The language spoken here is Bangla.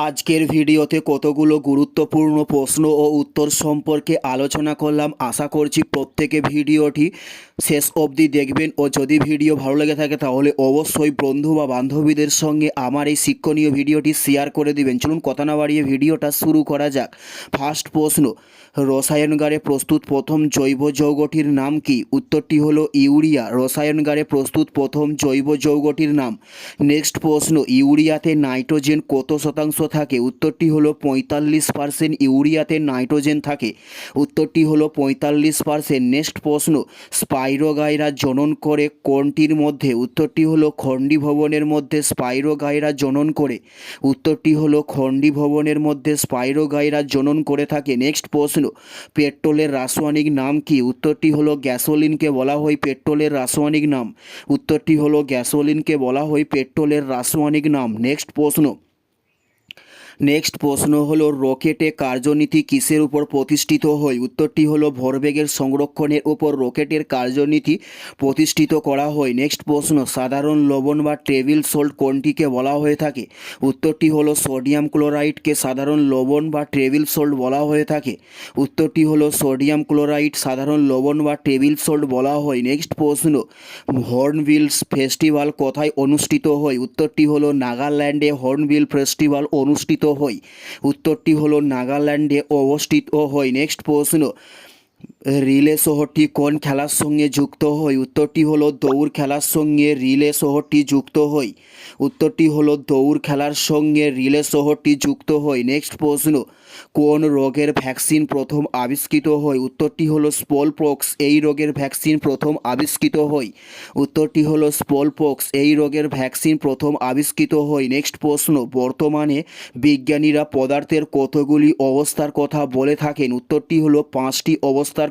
আজকের ভিডিওতে কতগুলো গুরুত্বপূর্ণ প্রশ্ন ও উত্তর সম্পর্কে আলোচনা করলাম। আশা করছি প্রত্যেকে ভিডিওটি শেষ অবধি দেখবেন ও যদি ভিডিও ভালো লেগে থাকে তাহলে অবশ্যই বন্ধু বা বান্ধবীদের সঙ্গে আমার এই শিক্ষণীয় ভিডিওটি শেয়ার করে দিবেন। চলুন কথা না বাড়িয়ে ভিডিওটা শুরু করা যাক। ফার্স্ট প্রশ্ন, রসায়নগারে প্রস্তুত প্রথম জৈব যৌগটির নাম কি? উত্তরটি হলো ইউরিয়া। রসায়নগারে প্রস্তুত প্রথম জৈব যৌগটির নাম। নেক্সট প্রশ্ন, ইউরিয়াতে নাইট্রোজেন কত শতাংশ থাকে। উত্তরটি হলো পঁয়তাল্লিশ পার্সেন্ট ইউরিয়াতে নাইট্রোজেন থাকে। উত্তরটি হলো পঁয়তাল্লিশ পার্সেন্ট নেক্সট প্রশ্ন, স্পাইরোগাইরা জনন করে কোনটির মধ্যে? উত্তরটি হলো খণ্ডী ভবনের মধ্যে স্পাইরোগাইরা জনন করে। উত্তরটি হলো খণ্ডী ভবনের মধ্যে স্পাইরোগাইরা জনন করে থাকে। নেক্সট প্রশ্ন, পেট্রোলের রাসায়নিক নাম কি? উত্তরটি হলো গ্যাসোলিনকে বলা হয় পেট্রোলের রাসায়নিক নাম। উত্তরটি হলো গ্যাসোলিনকে বলা হয় পেট্রোলের রাসায়নিক নাম। নেক্সট প্রশ্ন নেক্সট প্রশ্ন হলো, রকেটে কার্যনীতি কিসের উপর প্রতিষ্ঠিত হয়? উত্তরটি হলো, ভরবেগের সংরক্ষণের উপর রকেটের কার্যনীতি প্রতিষ্ঠিত করা হয়। নেক্সট প্রশ্ন, সাধারণ লবণ বা টেবিল সল্ট কোনটিকে বলা হয়ে থাকে? উত্তরটি হলো, সোডিয়াম ক্লোরাইডকে সাধারণ লবণ বা টেবিল সল্ট বলা হয়ে থাকে। উত্তরটি হলো, সোডিয়াম ক্লোরাইড সাধারণ লবণ বা টেবিল সল্ট বলা হয়। নেক্সট প্রশ্ন, হর্নবিলস ফেস্টিভ্যাল কোথায় অনুষ্ঠিত হয়? উত্তরটি হলো, নাগাল্যান্ডে হর্নবিল ফেস্টিভ্যাল অনুষ্ঠিত হয় উত্তরটি হলো নাগাল্যান্ডে অবস্থিত। হয় নেক্সট প্রশ্ন। রিলে শহরটি কোন খেলার সঙ্গে যুক্ত হয়? উত্তরটি হলো দৌড় খেলার সঙ্গে রিলে শহরটি যুক্ত হয়। উত্তরটি হলো দৌড় খেলার সঙ্গে রিলে শহরটি যুক্ত হয়। নেক্সট প্রশ্ন, কোন রোগের ভ্যাকসিন প্রথম আবিষ্কৃত হয়? উত্তরটি হলো স্পলপক্স, এই রোগের ভ্যাকসিন প্রথম আবিষ্কৃত হয়। উত্তরটি হলো স্পলপক্স, এই রোগের ভ্যাকসিন প্রথম আবিষ্কৃত হয়। নেক্সট প্রশ্ন, বর্তমানে বিজ্ঞানীরা পদার্থের কতগুলি অবস্থার কথা বলে থাকেন? উত্তরটি হলো পাঁচটি অবস্থার